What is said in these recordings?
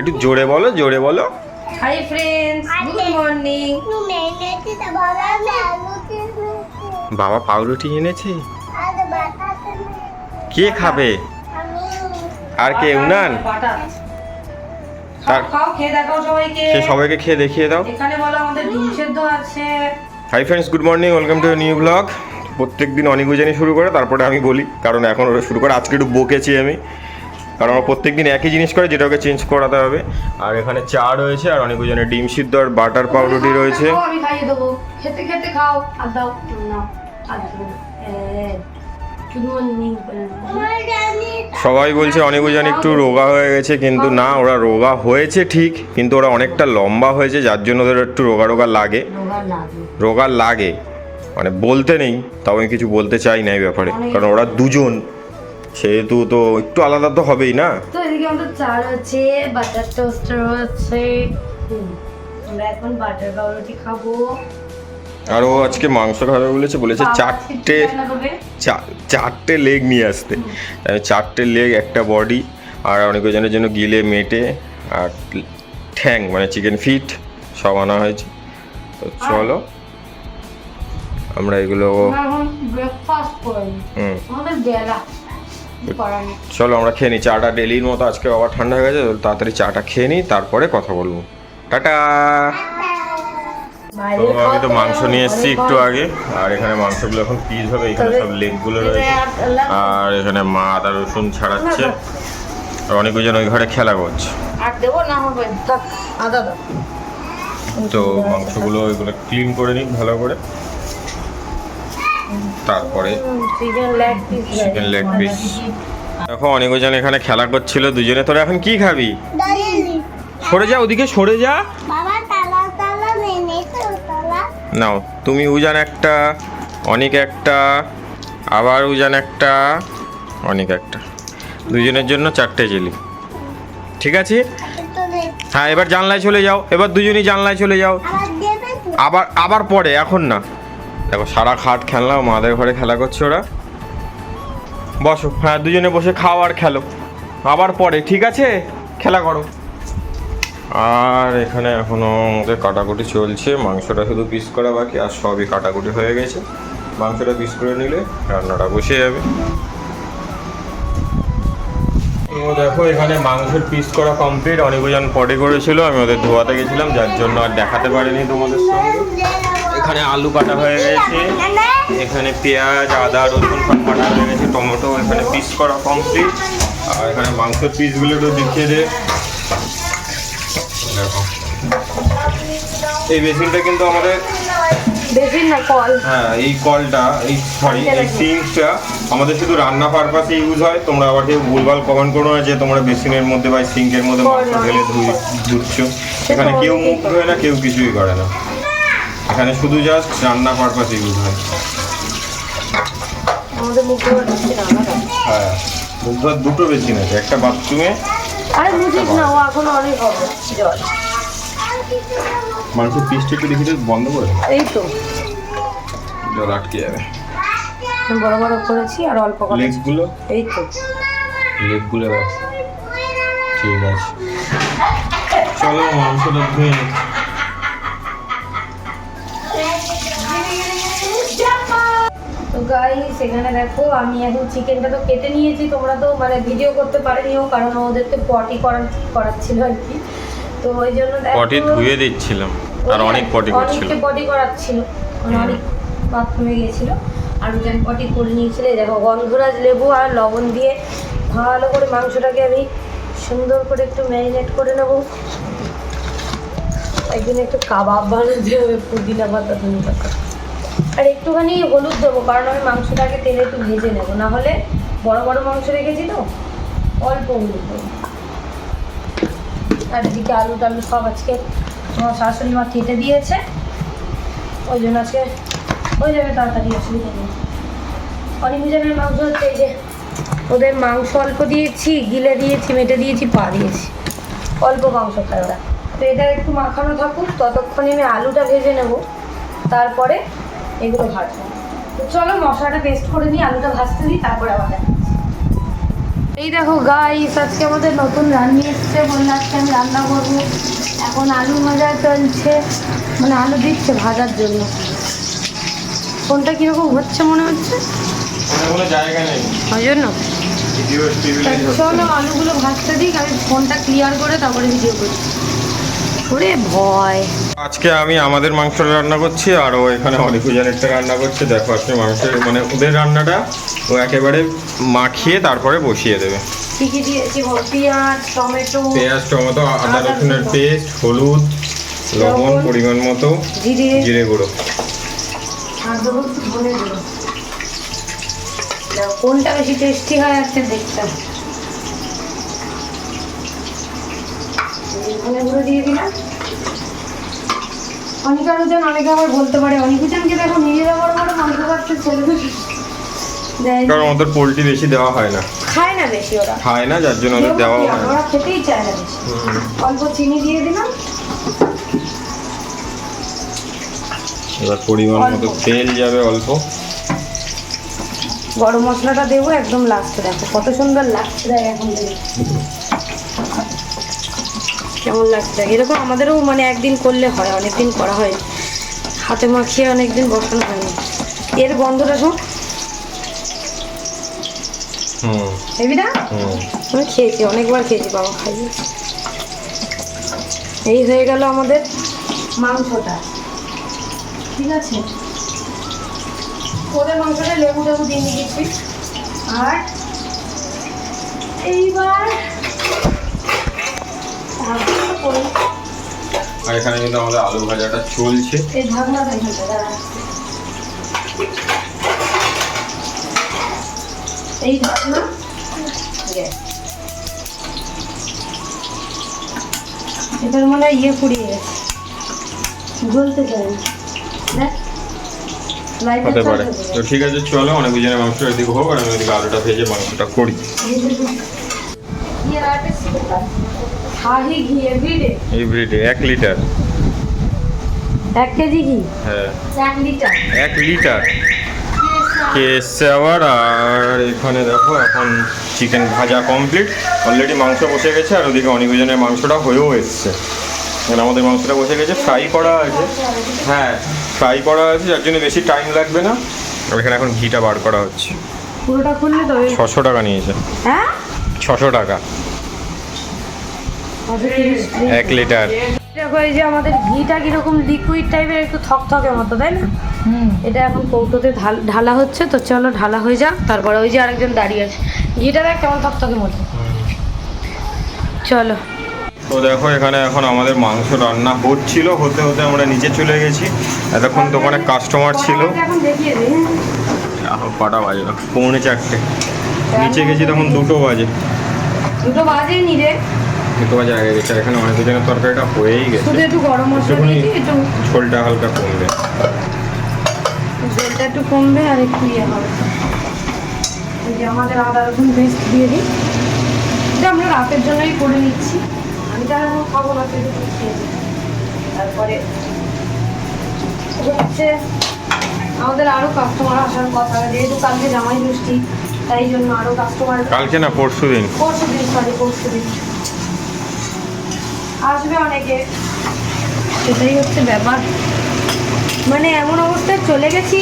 একটু জোরে বলো জোরে বলো। হাই ফ্রেন্ডস গুড মর্নিং বাবা পাউরুটি এনেছে? কে খাবে? আর কে? উনান? সবাইকে। সে সবাইকে খেয়ে দেখিয়ে দাও। এখানে বলো আমাদের ডিম সেদ্ধ আছে। Hi friends good morning welcome to new blog প্রত্যেক দিন অনেক শুরু করে তারপরে আমি বলি কারণ এখন ওরা শুরু করে। আজকে একটু বকেছি আমি। কারণ আমার প্রত্যেক দিন একই জিনিস করে যেটা ওকে চেঞ্জ করাতে হবে। আর এখানে চা রয়েছে আর অনেক জনের ডিম সিদ্ধ আর বাটার পাউরুটি রয়েছে। আমি খাইয়ে দেবো। খেতে খেতে খাও। আর দাও না সবাই বলছে অনেক জানি একটু রোগা হয়ে গেছে কিন্তু না ওরা রোগা হয়েছে ঠিক কিন্তু ওরা অনেকটা লম্বা হয়েছে যার জন্য ওদের একটু রোগা রোগা লাগে। লাগে। রোগা লাগে। মানে বলতে নেই তাও আমি কিছু বলতে চাই না এই ব্যাপারে কারণ ওরা দুজন। সেহেতু তো একটু আলাদা তো হবেই না? তো এদিকে আমাদের চা রয়েছে বাটার টোস্ট রয়েছে আমরা এখন বাটার পাউরুটি খাব। আর ও আজকে মাংস খাবে বলেছে বলেছে চারটে চারটে লেগ নিয়ে আসতে। চারটে লেগ একটা বডি আর অনেক জনের জন্য গিলে মেটে আর ঠ্যাং মানে চিকেন ফিট সব আনা হয়েছে। তো চলো আমরা এগুলো। হুম। চলো আমরা খেয়ে নিই। চাটা ডেলির মতো আজকে আবার ঠান্ডা হয়ে গেছে তাড়াতাড়ি চাটা খেয়ে নিই তারপরে কথা বলব। টাটা! তো আমি তো মাংস নিয়ে এসেছি একটু আগে আর এখানে মাংসগুলো এখন পিস হবে এখানে সব লেগগুলো রয়েছে। আর এখানে মা আদা রসুন ছাড়াচ্ছে। আর অনেক ওই ওই ঘরে খেলা করছে। তো মাংসগুলো ওইগুলো ক্লিন করে নিই ভালো করে। তারপরে চিকেন লেগ। পিস। দেখো অনেকজন এখানে খেলা করছিল দুজনে। তোরা এখন কি খাবি? সরে যা ওদিকে সরে যা। বাবা তালা তালা নেনে তো তালা। নাও তুমি উজান একটা অনেক একটা আবার উজান একটা অনেক একটা। দুজনের জন্য চারটে জেলি ঠিক আছে? হ্যাঁ এবার জানলায় চলে যাও। এবার দুজনই জানলায় চলে যাও। আবার আবার পরে এখন না। দেখো, সারা খাট খেললাম মাদের ঘরে খেলা করছে ওরা। বসো হ্যাঁ দুজনে বসে খাওয়ার খেলো। আবার পরে, ঠিক আছে? খেলা করো। আর এখানে এখনও আমাদের কাটাকুটি চলছে। মাংসটা শুধু পিস করা বাকি, আর সবই কাটাকুটি হয়ে গেছে। মাংসটা পিস করে নিলে রান্নাটা বসে যাবে। তো দেখো এখানে মাংসের পিস করা কমপ্লিট অনেকজন পরে করেছিল আমি ওদের ধোয়াতে গেছিলাম যার জন্য আর দেখাতে পারিনি তোমাদের সঙ্গে। এখানে আলু কাটা হয়ে গেছে। এখানে পেঁয়াজ আদা রসুন সব কাটা হয়ে গেছে। টমেটো এখানে পিস করা কমপ্লিট আর এখানে মাংসের পিসগুলো একটু দেখিয়ে দে। দেখো। এই বেসিনটা কিন্তু আমাদের বেশি না কল। হ্যাঁ এই কলটা এই সরি এই সিঙ্কটা আমাদের শুধু রান্না পারপাসে ইউজ হয় তোমরা আবার কেউ ভুলভাল কমেন্ট করো না যে তোমরা বেসিনের মধ্যে বা সিঙ্কের মধ্যে মাংস ঢেলে ধুচ্ছ। এখানে কেউ মুখ ধোয় না কেউ কিছুই করে না। এখানে শুধু জাস্ট রান্না পারপাসে ইউজ হয়। হ্যাঁ মুখ ধোয়ার দুটো বেসিন আছে একটা বাথরুমে আরে বুঝিস না ও এখন অনেক হবে জল। মাংসের পিসটা একটু দেখি বন্ধ করে এই তো। জল আটকে যাবে। বড় বড় করেছি আর অল্প করেছি। লেগগুলো এই তো। লেগগুলো ঠিক আছে। চলো মাংসটা ধুয়ে তো গাইস এখানে দেখো আমি এখন চিকেনটা তো কেটে নিয়েছি তোমরা তো মানে ভিডিও করতে পারেনিও কারণ ওদেরকে পটি করা করাচ্ছিল আর কি। তো ওই জন্য দেখো পটি ধুয়ে দিচ্ছিলাম আর অনেক পটি করছিল। অনেককে পটি করাচ্ছিল। মানে অনেক বাথরুমে গিয়েছিল। আর ওখানে পটি করে নিয়েছিল। দেখো, গন্ধরাজ লেবু আর লবণ দিয়ে ভালো করে মাংসটাকে আমি সুন্দর করে একটু ম্যারিনেট করে নেব। একদিন একটু কাবাব বানাতে হবে, পুদিনা পাতা, ধনে পাতা। আর একটুখানি হলুদ দেবো, কারণ আমি মাংসটাকে তেলে একটু ভেজে নেব। না হলে বড় বড় মাংস রেখেছি তো, অল্প হলুদ দেবো। আর এদিকে আলু টালু সব আজকে আমার শাশুড়ি মা কেটে দিয়েছে। ওই জন্য আজকে হয়ে যাবে তাড়াতাড়ি অসুবিধা নেই মাংস হচ্ছে এই যে। ওদের মাংস অল্প দিয়েছি গিলে দিয়েছি মেটে দিয়েছি পা দিয়েছি। অল্প মাংস খায় ওরা। তো এটা একটু মাখানো থাকুক ততক্ষণে আমি আলুটা ভেজে নেব। তারপরে এগুলো ভাজবো। তো চলো মশলাটা পেস্ট করে নিই আলুটা ভাজতে দিই তারপরে আবার এই দেখো গাইস আজকে আমাদের নতুন রান্নি এসছে বললে আজকে আমি রান্না করব। এখন আলু ভাজা চলছে মানে আলু দিচ্ছে ভাজার জন্য। ফোনটা কীরকম হচ্ছে মনে হচ্ছে? ওই জন্য। চলো। আলুগুলো ভাজতে দিক আমি ফোনটা ক্লিয়ার করে তারপরে ভিডিও করি ওরে ভয়। আজকে আমি আমাদের মাংসটা রান্না করছি আর ও এখানে অলিপুজানেরটা রান্না করছে। দেখো আজকে মাংসের মানে ওদের রান্নাটা ও একেবারে মাখিয়ে তারপরে বসিয়ে দেবে। কী কী দিয়েছি পেঁয়াজ টমেটো পেঁয়াজ টমেটো আদা রসুনের রসুন। পেস্ট হলুদ লবণ। পরিমাণ মতো জিরে গুঁড়ো। একটু ধনে গুঁড়ো দেখো, কোনটা বেশি টেস্টি হয় আজকে দেখতে। হবে। এই ধনে গুঁড়ো দিয়ে দিলাম। অনিকারুজন অনেকে আবার বলতে পারে অনিকুজনকে দেখো নিজেরা বড় বড় মাংস খাচ্ছে ছেলে দেয় না। কারণ ওদের পোলট্রি বেশি দেওয়া হয় না। খায় না বেশি ওরা। খায় না যার জন্য ওদের দেওয়া হয় না ওরা খেতেই চায় না বেশি। অল্প চিনি দিয়ে দিলাম। এবার পরিমাণ মতো তেল যাবে অল্প। গরম মশলাটা দেবো একদম লাস্টে দেখো কত সুন্দর লাগছে দেখ এখন কেমন লাগছে এরকম আমাদেরও মানে একদিন করলে হয় অনেকদিন করা হয়। হাতে মাখিয়ে অনেকদিন বসানো হয়নি এর গন্ধটা হুম। হেবি না আমি খেয়েছি অনেকবার খেয়েছি বাবা খাইয়ে। এই হয়ে গেল আমাদের মাংসটা। ঠিক আছে। ওদের মাংসটা লেবু টেবু দিয়ে নিয়েছি আর এইবার। আর এখানে কিন্তু আমাদের আলু ভাজাটা চলছে। এই দাঁড়া। এই ঢাকনা এটার মানে ইয়ে ফুরিয়ে গেছে। না দেখ লাইটার হ্যাঁ। হতে পারে। তো ঠিক আছে চলো অনেক মাংসটা এদিকে হোক আর আমি ওদিকে আলুটা ভেজে মাংসটা করি। এভরিডে এক লিটার। হ্যাঁ। এক লিটার। আর এখানে দেখো এখন চিকেন ভাজা কমপ্লিট অলরেডি মাংস বসে গেছে আর ওদিকে অনেকজনের মাংসটা হয়েও এসছে। মানে আমাদের মাংসটা বসে গেছে ফ্রাই করা আছে। হ্যাঁ। ফ্রাই করা আছে যার জন্য বেশি টাইম লাগবে না। আর এখানে এখন ঘিটা বার করা হচ্ছে। পুরোটা খুললে তবে ছশো টাকা নিয়েছে। হ্যাঁ? ছশো টাকা। এক লিটার। দেখো এই যে আমাদের ঘিটা কীরকম লিকুইড টাইপের একটু থকথকে মতো তাই না? এটা এখন কৌটোতে ঢাল- ঢালা হচ্ছে তো চলো ঢালা হয়ে যাক। তারপরে ওই যে আরেকজন দাঁড়িয়ে আছে। ঘিটা দেখ কেমন থকথকে মতো। চলো। তো দেখো এখানে এখন আমাদের মাংস রান্না হচ্ছিল। হতে হতে আমরা নিচে চলে গেছি। এতক্ষণ দোকানে কাস্টমার ছিল। কটা বাজে পৌনে চারটে। নিচে গেছি তখন দুটো বাজে। দুটো বাজেনি রে। দুটো বাজে আগে গেছে এখানে অনেক জনের তরকারিটা হয়েই গেছে। শুধু একটু গরম মশলা দিয়েছি একটু ঝোলটা হালকা কমবে। জলটা একটু কমবে আর একটু ইয়ে হবে। আমাদের আদা রসুন পেস্ট দিয়ে দিই। এটা আমরা রাতের জন্যই করে নিচ্ছি। আমি তো আর খাব না সেটা তো খেয়ে তারপরে হচ্ছে আমাদের আরও কাস্টমার আসার কথা যেহেতু কালকে জামাই ষষ্ঠী তাই জন্য আরও কাস্টমার কালকে না পরশু দিন? পরশু দিন সরি পরশু দিন। আসবে অনেকে। সেটাই হচ্ছে ব্যাপার। মানে এমন অবস্থায় চলে গেছি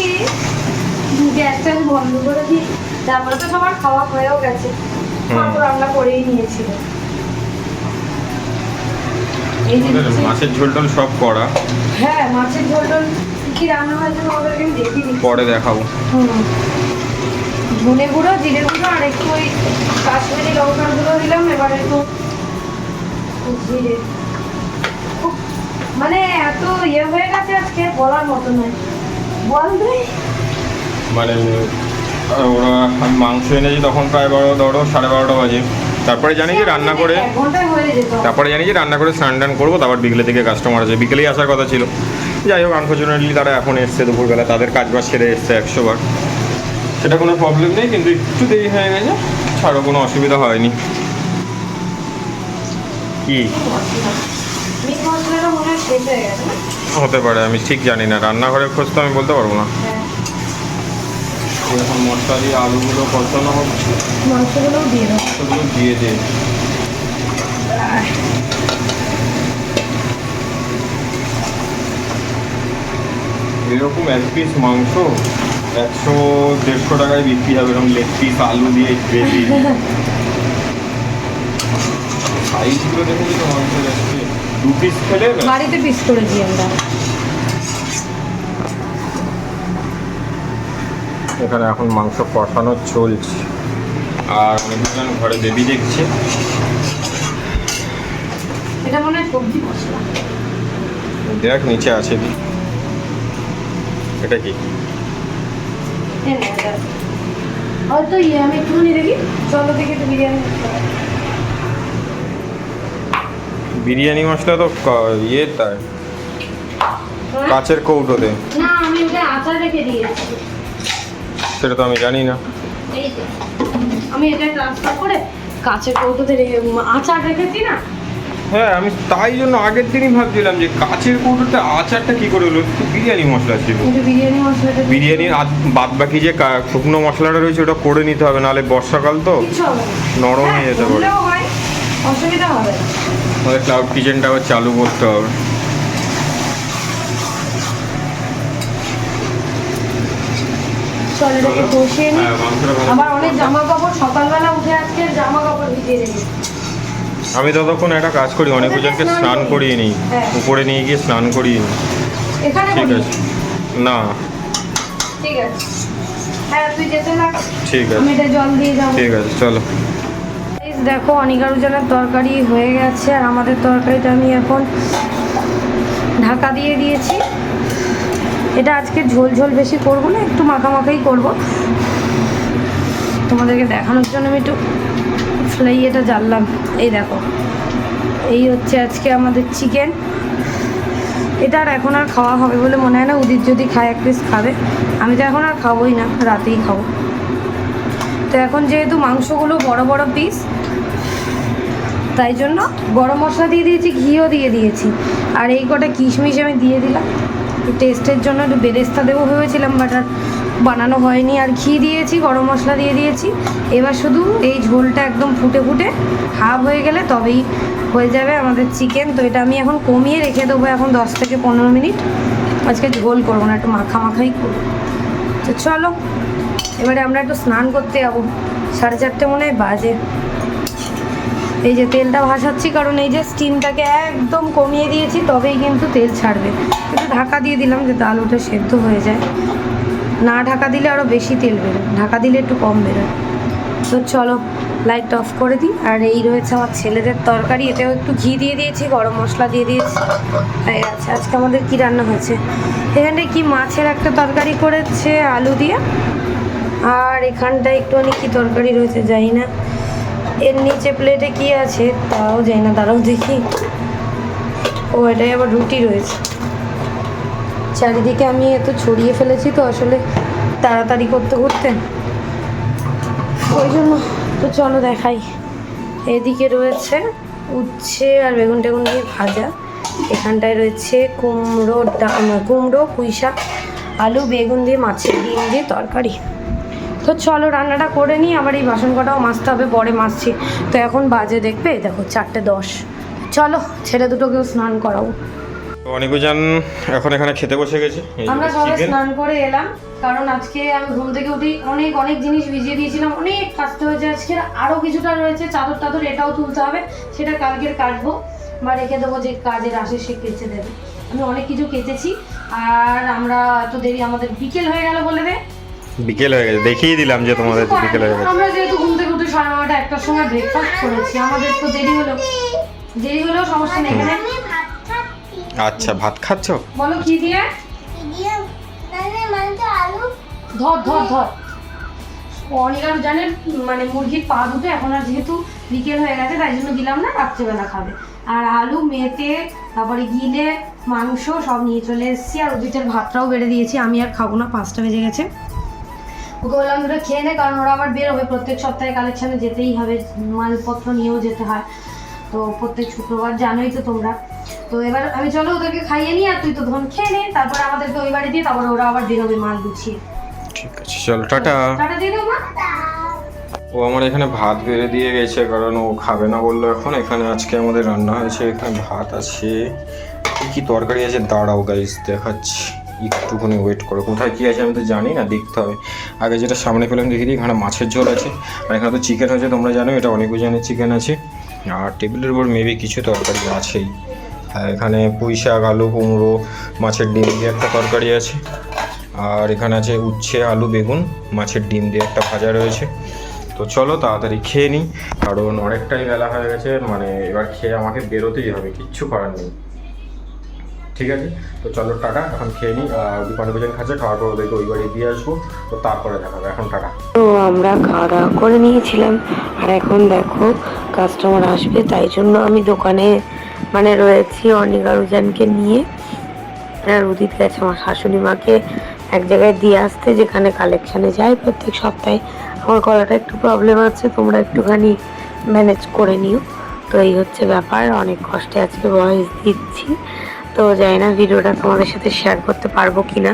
গ্যাসটা বন্ধ করে দিই। তারপরে তো সবার খাওয়া হয়েও গেছে। রান্না করেই নিয়েছিল মাছের ঝোল টোল সব করা হ্যাঁ মাছের ঝোল টোল কি রান্না হয়েছে তোমাদেরকে আমি দেখিয়ে দিচ্ছি। পরে দেখাবো। ধনে গুঁড়ো জিরে গুঁড়ো আর একটু ওই কাশ্মীরি লঙ্কার গুঁড়ো দিলাম এবার একটু জিরে। মানে এত ইয়ে হয়ে গেছে আজকে বলার মতো নয়। বল তুই মানে ওরা মাংস এনেছি তখন প্রায় বারো ধরো সাড়ে বারোটা বাজে। তারপরে জানি যে রান্না করে তারপরে জানি যে রান্না করে স্নান টান করব তারপর বিকেলের দিকে কাস্টমার আছে বিকেলেই আসার কথা ছিল। যাই হোক আনফর্চুনেটলি তারা এখন এসছে দুপুরবেলা তাদের কাজ বাজ সেরে এসছে একশো বার সেটা কোনো প্রবলেম নেই কিন্তু একটু দেরি হয়ে গেছে ছাড়ো কোনো অসুবিধা হয়নি। কি? হতে পারে আমি ঠিক জানি না। রান্নাঘরের খোঁজ তো আমি বলতে পারব না। হ্যাঁ। এখন মশলা দিয়ে আলুগুলো কষানো হচ্ছে। মাংসগুলোও দিয়ে দেবো সেগুলো দিয়ে দে। এরকম এক পিস মাংস একশো দেড়শো টাকায় বিক্রি হবে এরকম লেগ পিস আলু দিয়ে গ্রেভি সাইজগুলো দেখেছি তো মাংসের দু পিস খেলে বাড়িতে পিস করেছি আমরা। এখানে এখন মাংস কষানো চলছে। আর অনেকজন ঘরে বেবি দেখছে। এটা মনে হয় সবজি মশলা। দেখ নিচে আছে কি? এটা কি। হয়তো ইয়ে আমি একটুখানি দেখি। চলো দেখি একটু বিরিয়ানি বিরিয়ানি মশলা তো ইয়ে তাই। কাচের কৌটোতে না আমি ওটা আচার রেখে দিয়েছি। সেটা তো আমি জানি না। আমি এটা ট্রান্সফার করে কাছের কৌটোতে আচার রেখেছি না? হ্যাঁ আমি তাই জন্য আগের দিনই ভাবছিলাম যে কাচের কৌটোতে আচারটা কি করে হলো? বিরিয়ানি মশলা ছিল। বিরিয়ানি মশলাটা বিরিয়ানির বাদ বাকি যে শুকনো মশলাটা রয়েছে ওটা করে নিতে হবে নাহলে বর্ষাকাল তো। নরম হয়ে হ্যাঁ, যেতে পারে অসুবিধা হবে ক্লাউড কিচেনটা আবার চালু করতে হবে। চল এটাকে কষিয়ে নিই হ্যাঁ, আমার অনেক জামা কাপড় সকালবেলা উঠে আজকে জামা কাপড় ভিজিয়ে আমি ততক্ষণ একটা কাজ করি অনেক জনকে স্নান করিয়ে নিই। হ্যাঁ। উপরে নিয়ে গিয়ে স্নান করিয়ে নিই। ঠিক আছে। না। ঠিক আছে। হ্যাঁ তুই যেতে না ঠিক আমি আছে এটা জল দিয়ে যাব। ঠিক আছে চলো। দেখো অনিকারুজনের তরকারি হয়ে গেছে আর আমাদের তরকারিটা আমি এখন ঢাকা দিয়ে দিয়েছি। এটা আজকে ঝোল ঝোল বেশি করব না, একটু মাখামাখাই করব। তোমাদেরকে দেখানোর জন্য আমি একটু ফ্লাই এটা জ্বাললাম। এই দেখো, এই হচ্ছে আজকে আমাদের চিকেন এটা আর এখন আর খাওয়া হবে বলে মনে হয় না, উদিত যদি খায়, এক পিস খাবে। আমি তো এখন আর খাবোই না, রাতেই খাব। তো এখন যেহেতু মাংসগুলো বড় বড় পিস তাই জন্য গরম মশলা দিয়ে দিয়েছি, ঘিও দিয়ে দিয়েছি। আর এই কটা কিশমিশ আমি দিয়ে দিলাম। টেস্টের জন্য একটু বেরেস্তা দেবো ভেবেছিলাম বাট আর বানানো হয়নি। আর ঘি দিয়েছি, গরম মশলা দিয়ে দিয়েছি। এবার শুধু এই ঝোলটা একদম ফুটে ফুটে হাফ হয়ে গেলে তবেই হয়ে যাবে আমাদের চিকেন তো এটা আমি এখন কমিয়ে রেখে দেবো এখন দশ থেকে পনেরো মিনিট। আজকে ঝোল করব না, একটু মাখা মাখাই করব। তো চলো, এবারে আমরা একটু স্নান করতে যাব। সাড়ে চারটে মনে হয় বাজে। এই যে তেলটা ভাসাচ্ছি, কারণ এই যে স্টিমটাকে একদম কমিয়ে দিয়েছি, তবেই কিন্তু তেল ছাড়বে। একটু ঢাকা দিয়ে দিলাম যাতে আলুটা সেদ্ধ হয়ে যায়। না ঢাকা দিলে আরও বেশি তেল বেরোয়। ঢাকা দিলে একটু কম বেরোয়। তো চলো লাইটটা অফ করে দিই। আর এই রয়েছে আমার ছেলেদের তরকারি। এতেও একটু ঘি দিয়ে দিয়েছি, গরম মশলা দিয়ে দিয়েছি। হয়ে গেছে আজকে আমাদের কি রান্না হয়েছে? এখানে কি মাছের একটা তরকারি করেছে, আলু দিয়ে। আর এখানটায় একটুখানি কি তরকারি রয়েছে, জানি না। এর নিচে প্লেটে কি আছে তাও জানি না, দাঁড়াও দেখি। ও, এটাই আবার রুটি রয়েছে। চারিদিকে আমি এত ছড়িয়ে ফেলেছি তো আসলে তাড়াতাড়ি করতে করতে। ওই জন্য তো চলো দেখাই। এদিকে রয়েছে উচ্ছে আর বেগুন টেগুন দিয়ে ভাজা। এখানটায় রয়েছে কুমড়ো কুমড়ো পুঁই শাক আলু, বেগুন দিয়ে মাছের ডিম দিয়ে তরকারি। তো চলো রান্নাটা করে নিই আবার এই বাসন কটাও মাজতে হবে পরে মাজছি। তো এখন বাজে দেখবে দেখো চারটে দশ। চলো ছেলে দুটোকেও স্নান করাবো। অনেকজন এখন এখানে খেতে বসে গেছে আমরা সবাই স্নান করে এলাম কারণ আজকে আমি ঘুম থেকে উঠি অনেক অনেক জিনিস ভিজিয়ে দিয়েছিলাম অনেক কাচতে হয়েছে আজকে আরও কিছুটা রয়েছে চাদর টাদর এটাও তুলতে হবে সেটা কালকের কাটবো। বা রেখে দেবো যে কাজের আসে সে কেচে দেবে। আমি অনেক কিছু কেচেছি আর আমরা এত দেরি আমাদের বিকেল হয়ে গেল বলে দে। বিকেল হয়ে গেছে দেখিয়ে দিলাম যে তোমাদের বিকেল হয়ে গেছে। আমরা যেহেতু ঘুম থেকে উঠে সাড়ে নটা একটার সময় ব্রেকফাস্ট করেছি আমাদের তো দেরি হলো। দেরি হলেও সমস্যা নেই এখানে। আচ্ছা ভাত খাচ্ছ? বলো কি দিয়ে? আলু। ধর ধর ধর। অনিকার জানে মানে মুরগির পা দুটো এখন আর যেহেতু বিকেল হয়ে গেছে তাই জন্য দিলাম না রাত্রেবেলা খাবে। আর আলু মেটে তারপরে গিলে মাংস সব নিয়ে চলে এসেছি আর ওদিকের ভাতটাও বেড়ে দিয়েছি আমি আর খাব না পাঁচটা বেজে গেছে। ওকে বললাম দুটো খেয়ে নে কারণ ওরা আবার বেরোবে। প্রত্যেক সপ্তাহে কালেকশানে যেতেই হবে মালপত্র নিয়েও যেতে হয়। তো প্রত্যেক শুক্রবার জানোই তো তোমরা। তো এবার আমি চলো ওদেরকে খাইয়ে নিই আর তুই তো ধন খেয়ে নে। তারপরে আমাদেরকে ওই বাড়ি দিয়ে তারপরে ওরা আবার বেরোবে মাল গুছিয়ে। ঠিক আছে চলো টাটা। টাটা দিয়ে মা। ও আমার এখানে ভাত বেড়ে দিয়ে গেছে কারণ ও খাবে না বলল এখন। এখানে আজকে আমাদের রান্না হয়েছে এখানে ভাত আছে। কি কি তরকারি আছে? দাঁড়াও গাইস দেখাচ্ছি। একটুখানি ওয়েট করো। কোথায় কী আছে আমি তো জানি না, দেখতে হবে। আগে যেটা সামনে পেলাম, দেখে দিই এখানে মাছের ঝোল আছে। আর এখানে তো চিকেন হয়েছে তোমরা জানো, এটা অনেক ওজনের চিকেন আছে। আর টেবিলের উপর মেবি কিছু তরকারি আছেই। আর এখানে পুঁই শাক, আলু, কুমড়ো, মাছের ডিম দিয়ে একটা তরকারি আছে। আর এখানে আছে উচ্ছে, আলু, বেগুন, মাছের ডিম দিয়ে একটা ভাজা রয়েছে। তো চলো তাড়াতাড়ি খেয়ে নিই, কারণ অনেকটাই বেলা হয়ে গেছে মানে এবার খেয়ে আমাকে বেরোতেই হবে, কিচ্ছু করার নেই। ঠিক আছে? তো চলো টাটা, এখন খেয়ে নিই আর দীপানি ভোজন খাচ্ছে, খাওয়ার পর ওদেরকে ওই বাড়ি দিয়ে আসব। তো তারপরে দেখাবো, এখন টাটা। তো আমরা খাওয়া দাওয়া করে নিয়েছিলাম। আর এখন দেখো কাস্টমার আসবে, তাই জন্য আমি দোকানে মানে রয়েছি অনিকা রুজানকে নিয়ে। আর উদিত গেছে আমার শাশুড়ি মাকে এক জায়গায় দিয়ে আসতে, যেখানে কালেকশানে যাই প্রত্যেক সপ্তাহে। আমার গলাটা একটু প্রবলেম আছে, তোমরা একটুখানি ম্যানেজ করে নিও। তো এই হচ্ছে ব্যাপার, অনেক কষ্টে আজকে ভয়েস দিচ্ছি। তো যাই না ভিডিওটা তোমাদের সাথে শেয়ার করতে পারব কিনা।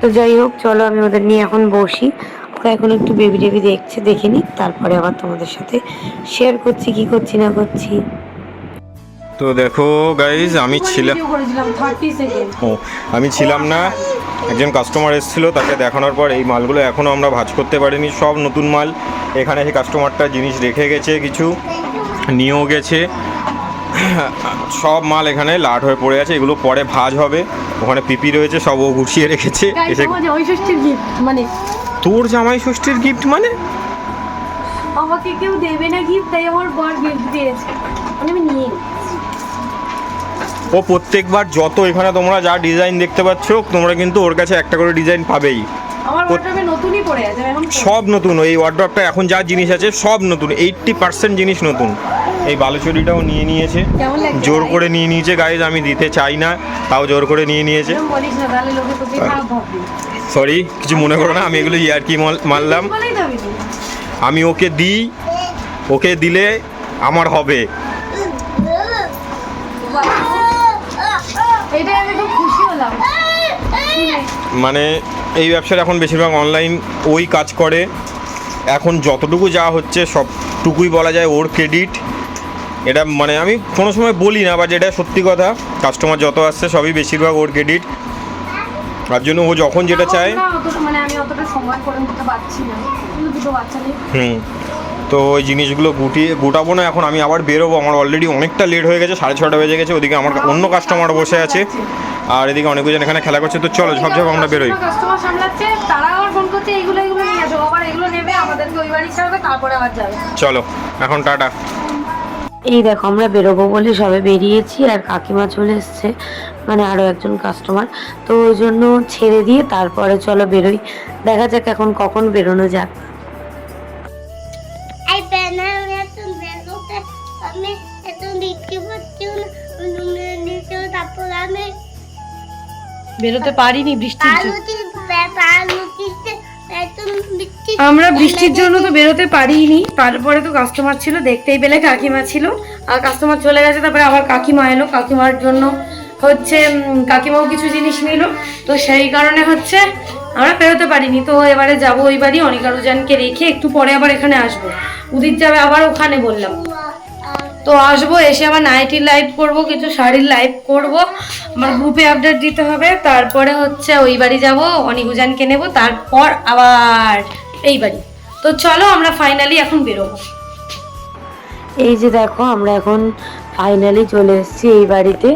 তো যাই হোক চলো আমি ওদের নিয়ে এখন বসি। ওরা এখন একটু বেবি টেবি দেখছে দেখে নিই তারপরে আবার তোমাদের সাথে শেয়ার করছি কি করছি না করছি। তো দেখো গাইজ আমি ছিলাম ও আমি ছিলাম না একজন কাস্টমার এসেছিল তাকে দেখানোর পর এই মালগুলো এখনও আমরা ভাজ করতে পারিনি সব নতুন মাল। এখানে সেই কাস্টমারটা জিনিস রেখে গেছে কিছু নিয়েও গেছে। সব মাল এখানে লাট হয়ে পড়ে আছে এগুলো পরে ভাজ হবে। ওখানে পিপি রয়েছে সব ও গুছিয়ে রেখেছে। এসে মানে। তোর জামাই ষষ্ঠীর গিফট মানে? আমাকে কেউ দেবে না গিফট তাই আমার বর গিফট দিয়েছে। মানে আমি নিয়ে ও প্রত্যেকবার যত এখানে তোমরা যা ডিজাইন দেখতে পাচ্ছ তোমরা কিন্তু ওর কাছে একটা করে ডিজাইন পাবেই। নতুনই পড়ে আছে এখন সব নতুন এই ওয়ার্ড্রপটা এখন যা জিনিস আছে সব নতুন এইট্টি পার্সেন্ট জিনিস নতুন। এই বালুচুরিটাও নিয়ে নিয়েছে। জোর করে নিয়ে নিয়েছে। গাইজ আমি দিতে চাই না তাও জোর করে নিয়ে নিয়েছে। সরি কিছু মনে করো না আমি এগুলো ইয়ারকি মারলাম। আমি ওকে দিই ওকে দিলে আমার হবে। মানে এই ব্যবসার এখন বেশিরভাগ অনলাইন ওই কাজ করে। এখন যতটুকু যা হচ্ছে সবটুকুই বলা যায় ওর ক্রেডিট এটা মানে আমি কোনো সময় বলি না বা যেটা সত্যি কথা। কাস্টমার যত আসছে সবই বেশিরভাগ ওর ক্রেডিট তার জন্য ও যখন যেটা চায় মানে আমি অতটা সময় করে উঠতে পারছি না। দুটো বাচ্চা হুম। তো ওই জিনিসগুলো গুটিয়ে গোটাবো না এখন আমি আবার বেরোবো। আমার অলরেডি অনেকটা লেট হয়ে গেছে সাড়ে ছটা বেজে গেছে। ওদিকে আমার অন্য কাস্টমার বসে আছে। আর এদিকে অনেকজন এখানে খেলা করছে। তো চলো ঝপঝপ আমরা বেরোই। কাস্টমার সামলাচ্ছে তারা আবার ফোন করছে এইগুলো এগুলো নিয়ে আসো। আবার এগুলো নেবে আমাদেরকে ওই বাড়ি ছাড়বে তারপরে আবার যাবে। চলো এখন টাটা। এই দেখো আমরা বেরোবো বলে সবে বেরিয়েছি আর কাকিমা চলে এসছে মানে আরও একজন কাস্টমার তো ওই জন্য ছেড়ে দিয়ে তারপরে চলো বেরোই। দেখা যাক এখন কখন বেরোনো যাক। বেরোতে আমি এত আমরা বৃষ্টির জন্য তো বেরোতে পারিনি তারপরে তো কাস্টমার ছিল দেখতেই পেলে কাকিমা ছিল। আর কাস্টমার চলে গেছে তারপরে আবার কাকিমা এলো। কাকিমার জন্য হচ্ছে কাকিমাও কিছু জিনিস নিল। তো সেই কারণে হচ্ছে আমরা বেরোতে পারিনি। তো এবারে যাব ওই বাড়ি অনিকা রুজানকে রেখে একটু পরে আবার এখানে আসব। উদিত যাবে আবার ওখানে বললাম। তো আসব এসে আবার নাইটির লাইভ করব কিছু শাড়ির লাইভ করব। আমার গ্রুপে আপডেট দিতে হবে। তারপরে হচ্ছে ওই বাড়ি যাব অনিকুজানকে নেব। তারপর আবার এই বাড়ি। তো চলো আমরা ফাইনালি এখন বেরোবো। এই যে দেখো, আমরা এখন ফাইনালি চলে এসেছি এই বাড়িতে।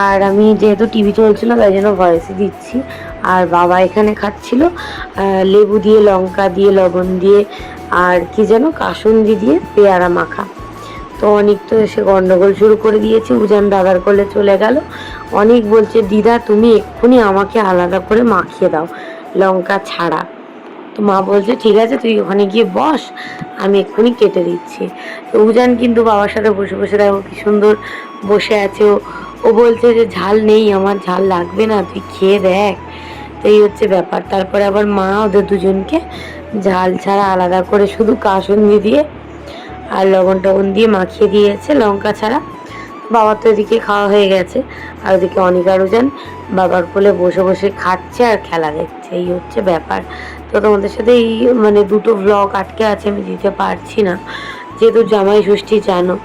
আর আমি যেহেতু টিভি চলছিল, তাই জন্য ভয়েসই দিচ্ছি। আর বাবা এখানে খাচ্ছিল লেবু দিয়ে, লঙ্কা দিয়ে, লবণ দিয়ে, আর কি যেন, কাসুন্দি দিয়ে, পেয়ারা মাখা। তো অনেক তো এসে গন্ডগোল শুরু করে দিয়েছে, উজান দাদার কোলে চলে গেল। অনেক বলছে, দিদা, তুমি এক্ষুনি আমাকে আলাদা করে মাখিয়ে দাও, লঙ্কা ছাড়া। তো মা বলছে, ঠিক আছে, তুই ওখানে গিয়ে বস, আমি এক্ষুনি কেটে দিচ্ছি। তো উজান কিন্তু বাবার সাথে বসে বসে দেখো কি সুন্দর বসে আছে। ও ও বলছে যে, ঝাল নেই আমার, ঝাল লাগবে না, তুই খেয়ে দেখ। তো এই হচ্ছে ব্যাপার। তারপরে আবার মা ওদের দুজনকে ঝাল ছাড়া আলাদা করে শুধু কাসুন্দি দিয়ে আর লবণ টবণ দিয়ে মাখিয়ে দিয়েছে, লঙ্কা ছাড়া। বাবার তো এদিকে খাওয়া হয়ে গেছে, আর ওদিকে অনিকা রোজান বাবার কোলে বসে বসে খাচ্ছে আর খেলা দেখছে। এই হচ্ছে ব্যাপার। তো তোমাদের সাথে এই মানে দুটো ব্লগ আটকে আছে, আমি দিতে পারছি না। যেহেতু জামাই ষষ্ঠী, জানো।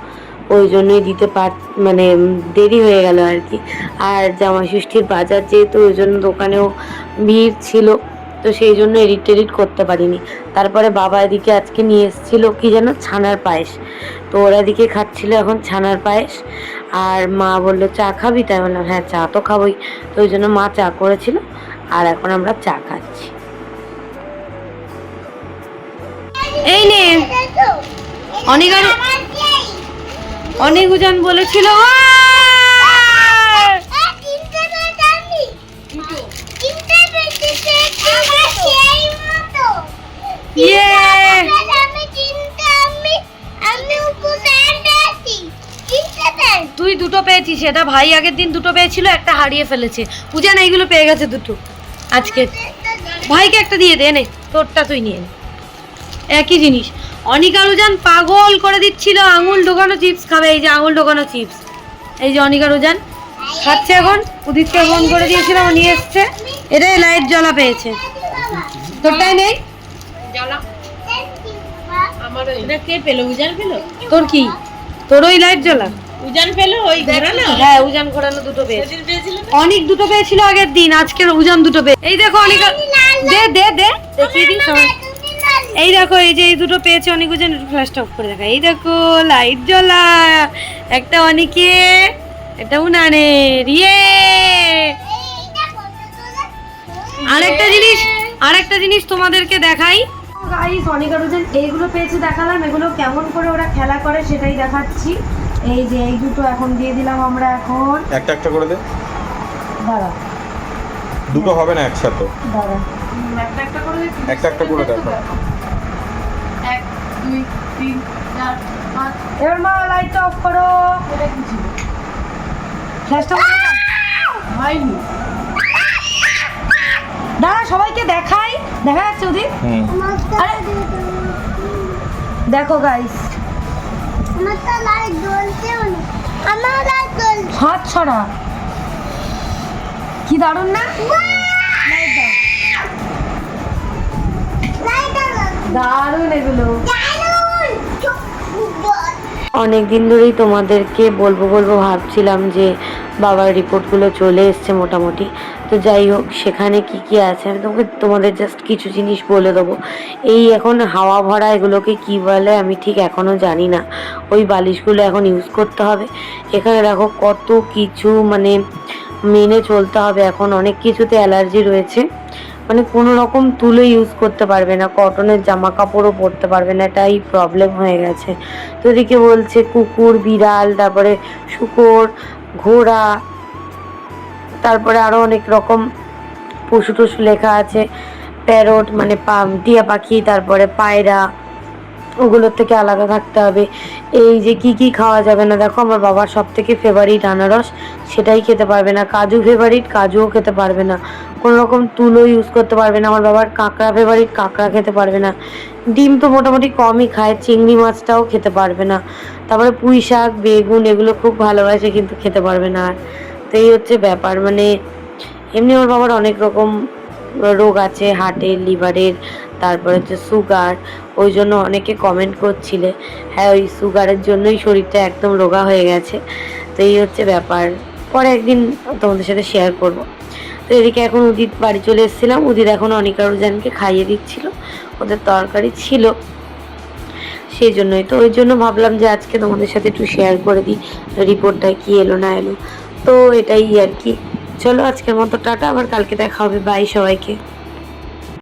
ওই জন্যই দিতে পার মানে দেরি হয়ে গেল আর কি। আর জামাই ষষ্ঠীর বাজার যেহেতু, ওই জন্য দোকানেও ভিড় ছিল, তো সেই জন্য এডিট টেডিট করতে পারিনি। তারপরে বাবা এদিকে আজকে নিয়ে এসেছিল কি যেন, ছানার পায়েস। তো ওরা এদিকে খাচ্ছিল এখন ছানার পায়েস। আর মা বলল, চা খাবি? তাই বললাম হ্যাঁ চা তো খাবোই। তো ওই জন্য মা চা করেছিল, আর এখন আমরা চা খাচ্ছি। এই নে। অনেক অনেক উজান বলেছিল। ইয়ে। তুই দুটো পেয়েছিস সেটা ভাই আগের দিন দুটো পেয়েছিল একটা হারিয়ে ফেলেছে। উজান এইগুলো পেয়ে গেছে দুটো। আজকে। ভাইকে একটা দিয়ে দে নে তোরটা তুই নিয়ে নে। একই জিনিস। অনিকা রুজান পাগল করে দিচ্ছিল আঙুল ঢোকানো চিপস খাবে এই যে আঙুল ঢোকানো চিপস। এই যে অনিকা রুজান খাচ্ছে এখন উদিতকে ফোন করে দিয়েছিলাম ও নিয়ে এসছে। এটাই লাইট জ্বলা পেয়েছে। তোরটাই নেই Thank এটা কে পেল? উজান পেল? তোর কি? তোর ওই লাইট জ্বলা? উজান পেল? ওই ঘোরানো হ্যাঁ উজান ঘোরানো দুটো পেয়েছে। পেয়েছিল অনেক দুটো পেয়েছিল আগের দিন আজকের উজান দুটো পেয়ে এই দেখো অনিকা দে দে দে। দেখিয়ে দিই সবাই। এই দেখো এই যে এই দুটো পেয়েছে অনেক উজান ফ্ল্যাশটা অফ করে দেখা এই দেখো লাইট জ্বলা একটা অনেকে একটা উনানের ইয়ে? আরেকটা জিনিস আরেকটা জিনিস তোমাদেরকে দেখাই। গাইস অনিকা রোজেন এইগুলো পেয়েছে দেখালাম এগুলো কেমন করে ওরা খেলা করে সেটাই দেখাচ্ছি। এই যে এই দুটো এখন দিয়ে দিলাম আমরা এখন। একটা একটা করে দে। দাঁড়া। দুটো হবে না একসাথে? দাঁড়া। একটা একটা করে দেখো এবার মা লাইটটা অফ করো। ফ্ল্যাশটা হয়নি। দাঁড়া সবাইকে দেখাই। দেখা যাচ্ছে ওদিন আরে। দেখো গাইস আমার তো লাইট জ্বলছেও না। আমার লাইট জ্বলছে। হাত ছড়া কি দারুণ না। দারুণ এগুলো। অনেক দিন ধরেই তোমাদেরকে বলব বলব ভাবছিলাম যে বাবার রিপোর্টগুলো চলে এসছে মোটামুটি। তো যাই হোক, সেখানে কি কি আছে আমি তোমাকে, তোমাদের জাস্ট কিছু জিনিস বলে দেবো। এই এখন হাওয়া ভরা এগুলোকে কি বলে আমি ঠিক এখনও জানি না। ওই বালিশগুলো এখন ইউজ করতে হবে। এখানে দেখো কত কিছু মানে মেনে চলতে হবে। এখন অনেক কিছুতে অ্যালার্জি রয়েছে। মানে কোনো রকম তুলে ইউজ করতে পারবে না কটনের জামা কাপড়ও পরতে পারবে না, এটাই প্রবলেম হয়ে গেছে। তো এদিকে বলছে কুকুর, বিড়াল, তারপরে শুকর, ঘোড়া, তারপরে আরও অনেক রকম পশু টশু লেখা আছে প্যারট মানে পা, টিয়া পাখি, তারপরে পায়রা ওগুলোর থেকে আলাদা থাকতে হবে। এই যে কি কি খাওয়া যাবে না, দেখো আমার বাবার সব থেকে ফেভারিট আনারস, সেটাই খেতে পারবে না। কাজু ফেভারিট কাজুও খেতে পারবে না। কোনো রকম তুলো ইউজ করতে পারবে না। আমার বাবার কাঁকড়া ফেভারিট কাঁকড়া খেতে পারবে না। ডিম তো মোটামুটি কমই খায়, চিংড়ি মাছটাও খেতে পারবে না। তারপরে পুঁই শাক, বেগুন, এগুলো খুব ভালোবাসে, কিন্তু খেতে পারবে না আর। তো এই হচ্ছে ব্যাপার। মানে এমনি আমার বাবার অনেক রকম রোগ আছে হার্টের লিভারের তারপরে হচ্ছে সুগার ওই জন্য অনেকে কমেন্ট করছিলে। হ্যাঁ ওই সুগারের জন্যই শরীরটা একদম রোগা হয়ে গেছে। তো এই হচ্ছে ব্যাপার। পরে একদিন তোমাদের সাথে শেয়ার করব। তো এদিকে এখন উদিত বাড়ি চলে এসেছিলাম। উদিত এখন অনিকা রুজানকে খাইয়ে দিচ্ছিল। ওদের তরকারি ছিল। সেই জন্যই। তো ওই জন্য ভাবলাম যে আজকে তোমাদের সাথে একটু শেয়ার করে দিই। রিপোর্টটা কি এলো না এলো। তো এটাই আর কি। চলো আজকের মতো টাটা আবার কালকে দেখা হবে। বাই সবাইকে।